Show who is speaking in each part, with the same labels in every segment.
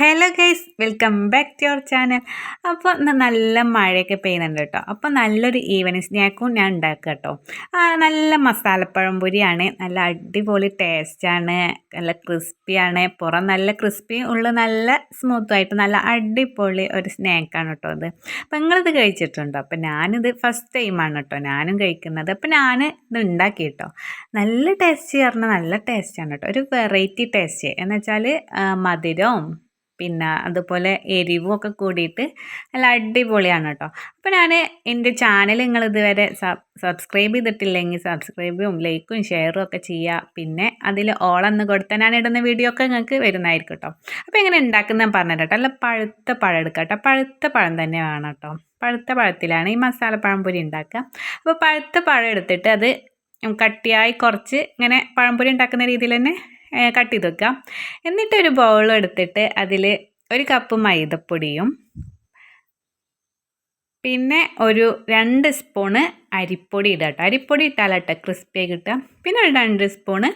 Speaker 1: Hello guys welcome back to your channel അപ്പോൾ ഇന്ന് നല്ല മഴയൊക്കെ പെയ്യുന്നുണ്ട് കേട്ടോ. അപ്പോൾ നല്ലൊരു ഈവനിങ് സ്നാക്കും ഞാൻ ഉണ്ടാക്കുക കേട്ടോ. നല്ല മസാലപ്പഴം പൊരിയാണ്. നല്ല അടിപൊളി ടേസ്റ്റാണ് നല്ല ക്രിസ്പിയാണ് പുറം നല്ല ക്രിസ്പി ഉള്ള നല്ല സ്മൂത്തായിട്ട് നല്ല അടിപൊളി ഒരു സ്നാക്കാണ് കേട്ടോ അത് അപ്പോൾ നിങ്ങളിത് കഴിച്ചിട്ടുണ്ടോ? അപ്പോൾ ഞാനിത് ഫസ്റ്റ് ടൈമാണ് കേട്ടോ. ഞാനും കഴിക്കുന്നത്. അപ്പോൾ ഞാൻ ഇത് ഉണ്ടാക്കി കേട്ടോ. നല്ല ടേസ്റ്റ് പറഞ്ഞാൽ നല്ല ടേസ്റ്റാണ് കേട്ടോ. ഒരു വെറൈറ്റി ടേസ്റ്റ് എന്ന് വെച്ചാൽ മധുരവും പിന്നെ അതുപോലെ എരിവും ഒക്കെ കൂടിയിട്ട് നല്ല അടിപൊളിയാണ് കേട്ടോ അപ്പോൾ ഞാൻ എന്റെ ചാനൽ നിങ്ങൾ ഇതുവരെ സബ്സ്ക്രൈബ് ചെയ്തിട്ടില്ലെങ്കിൽ സബ്സ്ക്രൈബും ലൈക്കും ഷെയറും ഒക്കെ ചെയ്യുക പിന്നെ അതിൽ ഓളെന്ന് കൊടുത്താൽ ഞാൻ ഇടുന്ന വീഡിയോ ഒക്കെ നിങ്ങൾക്ക് വരുന്നതായിരിക്കും കേട്ടോ അപ്പോൾ എങ്ങനെ ഉണ്ടാക്കുന്ന പറഞ്ഞു കേട്ടോ അല്ല പഴുത്ത പഴം എടുക്കുക കേട്ടോ പഴുത്ത പഴം തന്നെ വേണം കേട്ടോ പഴുത്ത പഴത്തിലാണ് ഈ മസാലപ്പഴം പൊരി ഉണ്ടാക്കുക. അപ്പോൾ പഴുത്ത പഴം എടുത്തിട്ട് അത് കട്ടിയായി കുറച്ച് ഇങ്ങനെ പഴംപൊരി ഉണ്ടാക്കുന്ന രീതിയിൽ തന്നെ കട്ട് ചെയ്ത് വെക്കുക എന്നിട്ട് ഒരു ബൗൾ എടുത്തിട്ട് അതിൽ ഒരു കപ്പ് മൈദപ്പൊടിയും പിന്നെ ഒരു രണ്ട് സ്പൂണ് അരിപ്പൊടി ഇടുക കേട്ടോ. അരിപ്പൊടി ഇട്ടാലട്ടെ ക്രിസ്പിയായി കിട്ടുക. പിന്നെ ഒരു രണ്ട് സ്പൂണ്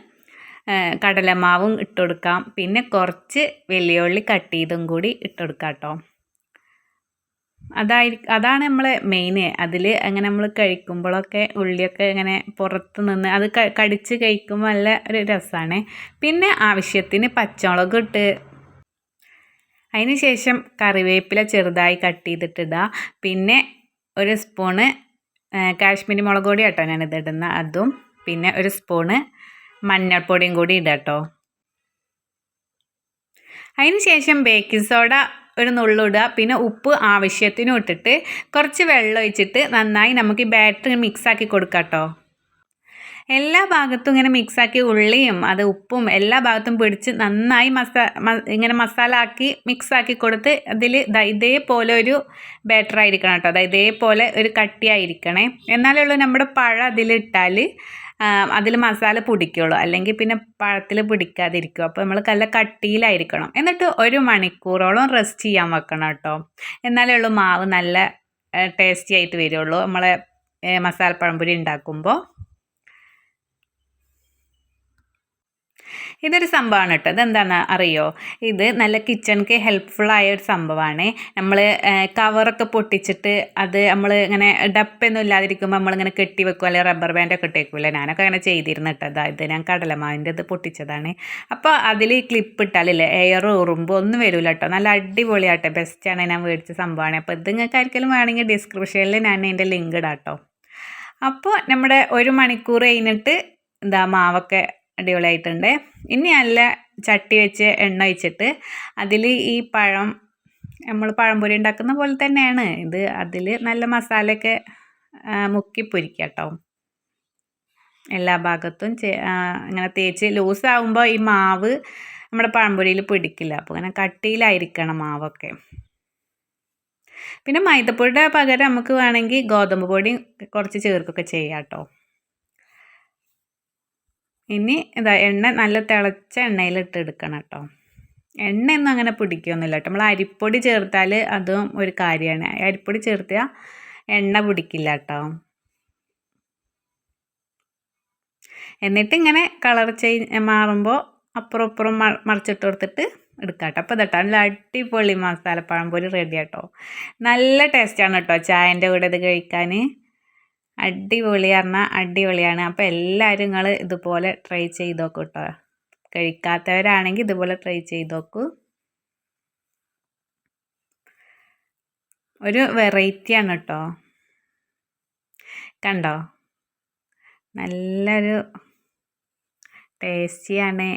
Speaker 1: കടലമാവും ഇട്ട് കൊടുക്കാം. പിന്നെ കുറച്ച് വലിയ ഉള്ളി കട്ട് ചെയ്തും കൂടി ഇട്ട് കൊടുക്കാം കേട്ടോ. അതായി അതാണ് നമ്മളെ മെയിൻ അതിൽ അങ്ങനെ നമ്മൾ കഴിക്കുമ്പോഴൊക്കെ ഉള്ളിയൊക്കെ ഇങ്ങനെ പുറത്ത് നിന്ന് അത് കടിച്ച് കഴിക്കുമ്പോൾ നല്ല ഒരു രസമാണ് പിന്നെ ആവശ്യത്തിന് പച്ചമുളക് ഇട്ട് അതിന് ശേഷം കറിവേപ്പില ചെറുതായി കട്ട് ചെയ്തിട്ടിടുക പിന്നെ ഒരു സ്പൂണ് കാശ്മീരി മുളക് പൊടി കേട്ടോ ഞാനിത് ഇടുന്ന. അതും പിന്നെ ഒരു സ്പൂണ് മഞ്ഞൾപ്പൊടിയും കൂടി ഇടാം കേട്ടോ അതിന് ശേഷം ബേക്കിംഗ് സോഡ ഒരു നുള്ളിടുക പിന്നെ ഉപ്പ് ആവശ്യത്തിനും ഇട്ടിട്ട് കുറച്ച് വെള്ളം ഒഴിച്ചിട്ട് നന്നായി നമുക്ക് ഈ ബാറ്റർ മിക്സാക്കി കൊടുക്കാം കേട്ടോ എല്ലാ ഭാഗത്തും ഇങ്ങനെ മിക്സാക്കി ഉള്ളിയും അത് ഉപ്പും എല്ലാ ഭാഗത്തും പിടിച്ച് നന്നായി മസാ ഇങ്ങനെ മസാല ആക്കി മിക്സാക്കി കൊടുത്ത് അതിൽ ഇതേപോലെ ഒരു ബാറ്റർ ആയിരിക്കണം കേട്ടോ അതായത് ഇതേപോലെ ഒരു കട്ടിയായിരിക്കണേ. എന്നാലേ ഉള്ളൂ നമ്മുടെ പഴം അതിലിട്ടാൽ അതിൽ മസാല പിടിക്കുള്ളൂ. അല്ലെങ്കിൽ പിന്നെ പഴത്തിൽ പിടിക്കാതിരിക്കും. അപ്പോൾ നമ്മൾ നല്ല കട്ടിയിലായിരിക്കണം. എന്നിട്ട് ഒരു മണിക്കൂറോളം റെസ്റ്റ് ചെയ്യാൻ വെക്കണം കേട്ടോ. എന്നാലേ ഉള്ളൂ മാവ് നല്ല ടേസ്റ്റി ആയിട്ട് വരുള്ളൂ. നമ്മളെ മസാല പൊരി ഉണ്ടാക്കുമ്പോൾ ഇതൊരു സംഭവമാണ് കേട്ടോ. ഇതെന്താണ് അറിയോ? ഇത് നല്ല കിച്ചണിക്ക് ഹെൽപ്ഫുള്ളായ ഒരു സംഭവമാണ്. നമ്മൾ കവറൊക്കെ പൊട്ടിച്ചിട്ട് അത് നമ്മൾ ഇങ്ങനെ ഡപ്പൊന്നും ഇല്ലാതിരിക്കുമ്പോൾ നമ്മളിങ്ങനെ കെട്ടി വെക്കും അല്ലെങ്കിൽ റബ്ബർ ബാൻഡൊക്കെ ഇട്ടേക്കൂല്ലേ ഞാനൊക്കെ അങ്ങനെ ചെയ്തിരുന്നു കേട്ടോ. അതായത് ഞാൻ കടലമാവിന്റെ ഇത് പൊട്ടിച്ചതാണ്. അപ്പോൾ അതിൽ ക്ലിപ്പ് ഇട്ടാലില്ലേ എയർ ഉറുമ്പോ ഒന്നും വരില്ല കേട്ടോ. നല്ല അടിപൊളിയാട്ടെ. ബെസ്റ്റാണ് ഞാൻ മേടിച്ച സംഭവമാണ്. അപ്പോൾ ഇത് നിങ്ങൾക്ക് ആർക്കെങ്കിലും വേണമെങ്കിൽ ഡിസ്ക്രിപ്ഷനിൽ ഞാൻ അതിന്റെ ലിങ്ക് ഇടാം കേട്ടോ അപ്പോൾ നമ്മുടെ ഒരു മണിക്കൂർ കഴിഞ്ഞിട്ട് എന്താ മാവൊക്കെ അടിപൊളിയായിട്ടുണ്ട്. ഇനി നല്ല ചട്ടി വെച്ച് എണ്ണ ഒഴിച്ചിട്ട് അതിൽ ഈ പഴം നമ്മൾ പഴംപൊരി ഉണ്ടാക്കുന്ന പോലെ തന്നെയാണ്. ഇത് അതിൽ നല്ല മസാലയൊക്കെ മുക്കി പൊരിക്കുക കേട്ടോ എല്ലാ ഭാഗത്തും ഇങ്ങനെ തേച്ച് ലൂസ് ആകുമ്പോൾ ഈ മാവ് നമ്മുടെ പഴംപൊരിയിൽ പിടിക്കില്ല. അപ്പോൾ ഇങ്ങനെ കട്ടിയിലായിരിക്കണം മാവൊക്കെ. പിന്നെ മൈദപ്പൊടിയുടെ പകരം നമുക്ക് വേണമെങ്കിൽ ഗോതമ്പ് പൊടി കുറച്ച് ചേർക്കൊക്കെ ചെയ്യാം കേട്ടോ ഇനി ഇതാ എണ്ണ നല്ല തിളച്ച എണ്ണയിലിട്ട് എടുക്കണം കേട്ടോ. എണ്ണയൊന്നും അങ്ങനെ പിടിക്കുകയൊന്നുമില്ല കേട്ടോ. നമ്മൾ അരിപ്പൊടി ചേർത്താൽ അതും ഒരു കാര്യമാണ്. അരിപ്പൊടി ചേർത്താൽ എണ്ണ പിടിക്കില്ല കേട്ടോ. എന്നിട്ട് ഇങ്ങനെ കളർ ചെയ് മാറുമ്പോൾ അപ്പുറം അപ്പുറം മറിച്ചിട്ട് കൊടുത്തിട്ട് എടുക്കാം കേട്ടോ. അപ്പോൾ ഇതട്ടോ നല്ല അടിപൊളി മസാലപ്പഴം പോലെ റെഡി ആട്ടോ. നല്ല ടേസ്റ്റാണ് കേട്ടോ ചായന്റെ കൂടെ ഇത് കഴിക്കാൻ അടിപൊളി പറഞ്ഞാൽ അടിപൊളിയാണ്. അപ്പോൾ എല്ലാവരും നിങ്ങൾ ഇതുപോലെ ട്രൈ ചെയ്ത് നോക്കൂ കേട്ടോ കഴിക്കാത്തവരാണെങ്കിൽ ഇതുപോലെ ട്രൈ ചെയ്ത് നോക്കൂ ഒരു വെറൈറ്റിയാണ് കേട്ടോ കണ്ടോ? നല്ലൊരു ടേസ്റ്റിയാണ്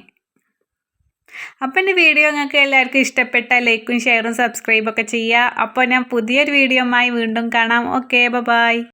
Speaker 1: അപ്പം എന്റെ വീഡിയോ നിങ്ങൾക്ക് എല്ലാവർക്കും ഇഷ്ടപ്പെട്ട ലൈക്കും ഷെയറും സബ്സ്ക്രൈബൊക്കെ ചെയ്യുക അപ്പോൾ ഞാൻ പുതിയൊരു വീഡിയോയുമായി വീണ്ടും കാണാം. Okay bye